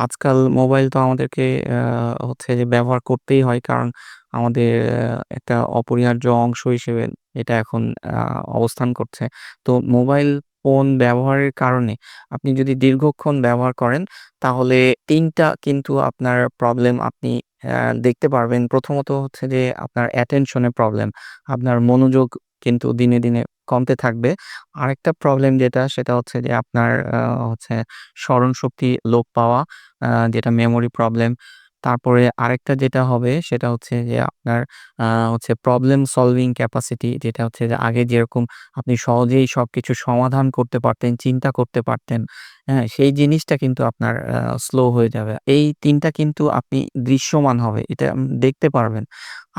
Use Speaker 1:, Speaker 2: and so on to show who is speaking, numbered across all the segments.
Speaker 1: আজকাল মোবাইল তো আমাদেরকে হচ্ছে যে ব্যবহার করতেই হয়। কারণ আমাদের একটা অপরিহার্য অংশ হিসেবে এটা এখন অবস্থান করছে। তো মোবাইল ফোন ব্যবহারের কারণে আপনি যদি দীর্ঘক্ষণ ব্যবহার করেন, তাহলে ৩ টা কিন্তু আপনার প্রবলেম আপনি দেখতে পারবেন। প্রথমত হচ্ছে যে আপনার এ প্রবলেম। আপনার মনোযোগ কিন্তু দিনে, দিনে কমতে থাকবে। আরেকটা প্রবলেম যেটা সেটা হচ্ছে যে আপনার আ হচ্ছে স্মরণশক্তি লোপ পাওয়া, যেটা মেমোরি প্রবলেম। তারপরে আরেকটা যেটা হবে সেটা হচ্ছে যে আপনার হচ্ছে প্রবলেম সলভিং ক্যাপাসিটি যেটা হচ্ছে যে আগে যেরকম আপনি সহজেই সবকিছু সমাধান করতে পারতেন, চিন্তা করতে পারতেন, হ্যাঁ? সেই জিনিসটা কিন্তু আপনার স্লো হয়ে যাবে। এই ৩ টা কিন্তু আপনি দৃশ্যমান হবে। এটা দেখতে পারবেন।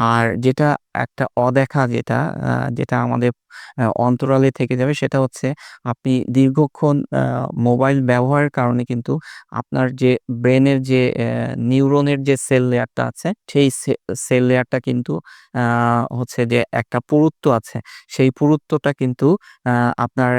Speaker 1: আর যেটা একটা অদেখা যেটা যেটা আমাদের অন্তরালে থেকে যাবে সেটা হচ্ছে আপনি দীর্ঘক্ষণ মোবাইল ব্যবহারের কারণে কিন্তু আপনার যে ব্রেনের যে নিউরনের যে সেল লেয়ারটা আছে, সেই সেল লেয়ারটা কিন্তু হচ্ছে যে একটা পুরুত্ব আছে। সেই পুরুত্বটা কিন্তু আপনার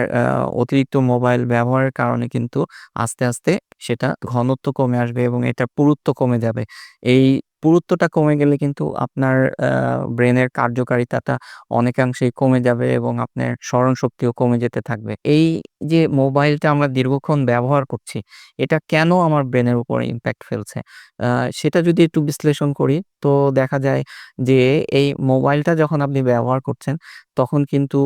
Speaker 1: অতিরিক্ত মোবাইল ব্যবহারের কারণে কিন্তু আস্তে, আস্তে সেটা ঘনত্ব কমে আসবে এবং এটার পুরুত্ব কমে যাবে। এই পুরুত্বটা কমে গেলে কিন্তু আপনার আহ, ব্রেনের কার্যকারিতাটা অনেকাংশেই কমে যাবে এবং আপনার স্মরণশক্তিও কমে যেতে থাকবে। এই যে মোবাইলটা আমরা দীর্ঘক্ষণ ব্যবহার করছি, এটা কেন আমার ব্রেনের উপরে ইম্প্যাক্ট ফেলছে? সেটা যদি একটু বিশ্লেষণ করি, তো দেখা যায় যে এই মোবাইলটা যখন আপনি ব্যবহার করছেন, তখন কিন্তু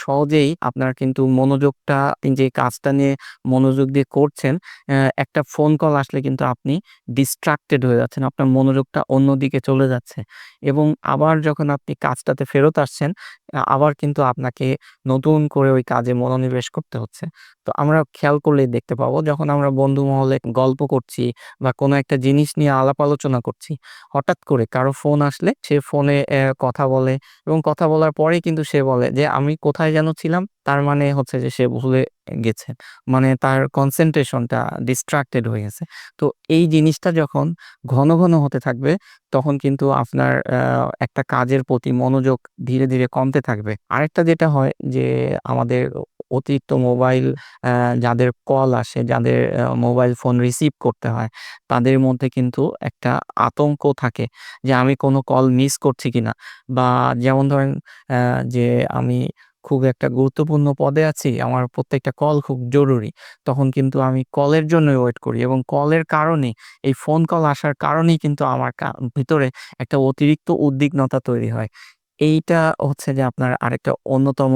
Speaker 1: সহজেই আপনার কিন্তু মনোযোগটা যে কাজটা নিয়ে মনোযোগ দিয়ে করছেন, একটা ফোন কল আসলে কিন্তু আপনি ডিস্ট্রাক্টেড হয়ে যাচ্ছেন। আপনার মনোযোগটা অন্যদিকে চলে যাচ্ছে এবং আবার যখন আপনি কাজটাতে ফেরত আসছেন, আবার কিন্তু আপনাকে নতুন করে ওই কাজে মনোনিবেশ করতে হচ্ছে। তো আমরা খেয়াল করলেই দেখতে পাবো যখন আমরা বন্ধু মহলে গল্প করছি বা কোনো একটা জিনিস নিয়ে আলাপ আলোচনা করছি, হঠাৎ করে কারও ফোন আসলে সে ফোনে কথা বলে এবং কথা বলার পরেই কিন্তু সে বলে যে, "আমি কোথায় যেন ছিলাম?" তার মানে হচ্ছে যে সে ভুলে গেছে। মানে তার কনসেন্ট্রেশনটা ডিস্ট্রাক্টেড হয়ে গেছে। তো এই জিনিসটা যখন ঘন, ঘন হতে থাকবে, তখন কিন্তু আপনার একটা কাজের প্রতি মনোযোগ ধীরে, ধীরে কমতে থাকবে। আরেকটা যেটা হয় যে আমাদের অতিরিক্ত মোবাইল যাদের কল আসে, যাদের মোবাইল ফোন রিসিভ করতে হয়, তাদের মধ্যে কিন্তু একটা আতঙ্ক থাকে যে আমি কোনো কল মিস করছি কিনা? বা যেমন ধরেন যে আমি খুব একটা গুরুত্বপূর্ণ পদে আছি, আমার প্রত্যেকটা কল খুব জরুরি। তখন কিন্তু আমি কলের জন্যই ওয়েট করি এবং কলের কারণে, এই ফোন কল আসার কারণেই কিন্তু আমার কা ভিতরে একটা অতিরিক্ত উদ্বিগ্নতা তৈরি হয়। এইটা হচ্ছে যে আপনার আরেকটা অন্যতম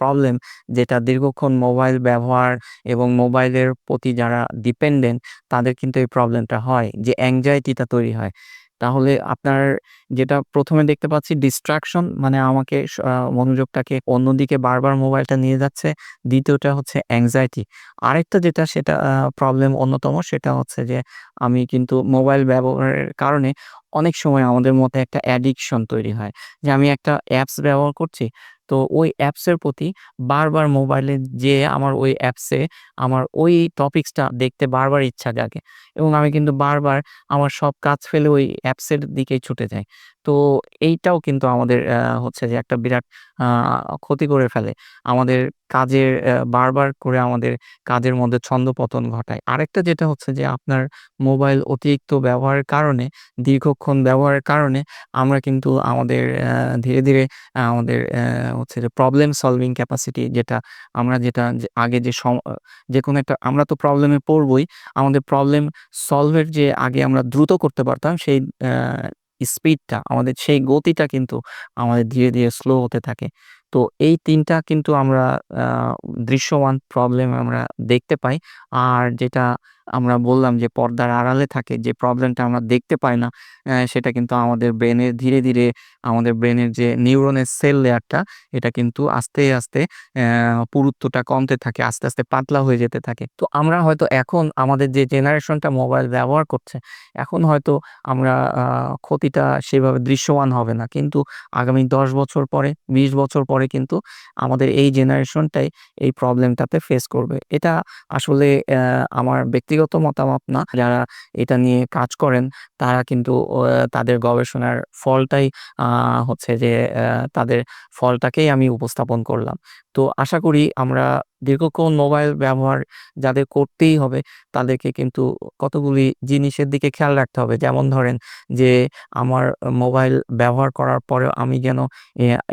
Speaker 1: প্রবলেম যেটা দীর্ঘক্ষণ মোবাইল ব্যবহার এবং মোবাইলের প্রতি যারা ডিপেন্ডেন্ট তাদের কিন্তু এই প্রবলেমটা হয়, যে অ্যাংজাইটিটা তৈরি হয়। তাহলে আপনার যেটা প্রথমে দেখতে পাচ্ছি ডিস্ট্রাকশন মানে আমাকে মনোযোগটাকে অন্যদিকে বারবার মোবাইলটা নিয়ে যাচ্ছে। দ্বিতীয়টা হচ্ছে অ্যাংজাইটি আরেকটা যেটা সেটা প্রবলেম অন্যতম সেটা হচ্ছে যে আমি কিন্তু মোবাইল ব্যবহারের কারণে অনেক সময় আমাদের মধ্যে একটা অ্যাডিকশন তৈরি হয়। যে আমি একটা অ্যাপস ব্যবহার করছি, তো ওই অ্যাপসের প্রতি বারবার মোবাইলে যে আমার ওই অ্যাপসে আমার ওই টপিকসটা দেখতে বারবার ইচ্ছা জাগে এবং আমি কিন্তু বারবার আমার সব কাজ ফেলে ওই অ্যাপসের দিকেই ছুটে যাই। তো এইটাও কিন্তু আমাদের হচ্ছে যে একটা বিরাট ক্ষতি করে ফেলে। আমাদের কাজের বারবার করে আমাদের কাজের মধ্যে ছন্দপতন ঘটায়। আরেকটা যেটা হচ্ছে যে আপনার মোবাইল অতিরিক্ত ব্যবহারের কারণে, দীর্ঘক্ষণ ব্যবহারের কারণে আমরা কিন্তু আমাদের ধীরে, ধীরে আমাদের হচ্ছে যে প্রবলেম সলভিং ক্যাপাসিটি যেটা আমরা যেটা আগে যে সম আ যেকোনো একটা আমরা তো প্রবলেমে পড়বই। আমাদের প্রবলেম সলভের যে আগে আমরা দ্রুত করতে পারতাম সেই স্পিডটা আমাদের সেই গতিটা কিন্তু আমাদের ধীরে, ধীরে স্লো হতে থাকে। তো এই ৩ টা কিন্তু আমরা দৃশ্যমান প্রবলেম আমরা দেখতে পাই। আর যেটা আমরা বললাম যে পর্দার আড়ালে থাকে যে প্রবলেমটা আমরা দেখতে পাই না, সেটা কিন্তু আমাদের ব্রেনের ধীরে, ধীরে আমাদের ব্রেনের যে নিউরনের সেল লেয়ারটা এটা কিন্তু আস্তে, আস্তে পুরুত্বটা কমতে থাকে। আস্তে, আস্তে পাতলা হয়ে যেতে থাকে। তো আমরা হয়তো এখন আমাদের যে জেনারেশনটা মোবাইল ব্যবহার করছে, এখন হয়তো আমরা ক্ষতিটা সেভাবে দৃশ্যমান হবে না। কিন্তু আগামী ১০ বছর পরে, ২০ বছর পরে কিন্তু আমাদের এই জেনারেশনটাই এই প্রবলেমটাতে ফেস করবে। এটা আসলে আমার ব্যক্তিগত মতামত না। যারা এটা নিয়ে কাজ করেন, তারা কিন্তু তাদের গবেষণার ফলটাই হচ্ছে যে তাদের ফলটাকেই আমি উপস্থাপন করলাম। তো আশা করি আমরা দীর্ঘক্ষণ মোবাইল ব্যবহার যাদের করতেই হবে তাদেরকে কিন্তু কতগুলি জিনিসের দিকে খেয়াল রাখতে হবে। যেমন ধরেন যে আমার মোবাইল ব্যবহার করার পরেও আমি যেন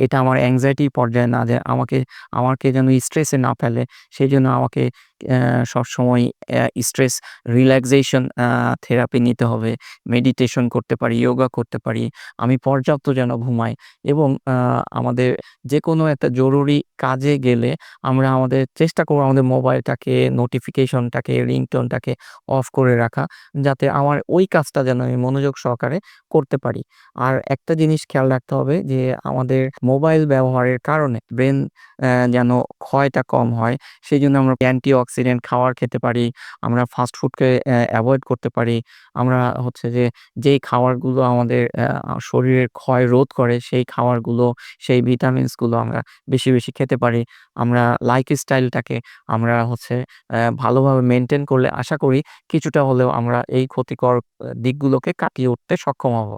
Speaker 1: এটা আমার anxiety পর্যায়ে না যায়। আমাকে আমাকে যেন স্ট্রেস না ফেলে। সেই জন্য আমাকে সবসময় স্ট্রেস রিল্যাক্সেশন থেরাপি নিতে হবে। মেডিটেশন করতে পারি, ইয়োগা করতে পারি। আমি পর্যাপ্ত যেন ঘুমাই এবং আমাদের যেকোনো একটা জরুরি কাজে গেলে আমরা আমাদের চেষ্টা করব আমাদের মোবাইলটাকে, নোটিফিকেশনটাকে, রিংটোনটাকে অফ করে রাখা। যাতে আমার ওই কাজটা যেন আমি মনোযোগ সহকারে করতে পারি। আর একটা জিনিস খেয়াল রাখতে হবে যে আমাদের মোবাইল ব্যবহারের কারণে ব্রেন যেন ক্ষয়টা কম হয়। সেই জন্য আমরা অ্যান্টি অক্সিডেন্ট খাবার খেতে পারি। আমরা ফাস্ট ফুডকে অ্যা এভয়েড করতে পারি। আমরা হচ্ছে যে, যেই খাবারগুলো আমাদের শরীরের ক্ষয় রোধ করে সেই খাবারগুলো, সেই ভিটামিনসগুলো আমরা বেশি, বেশি খেতে পারি। আমরা লাইফ স্টাইলটাকে আমরা হচ্ছে ভালোভাবে মেনটেন করলে আশা করি কিছুটা হলেও আমরা এই ক্ষতিকর দিকগুলোকে কাটিয়ে উঠতে সক্ষম হব।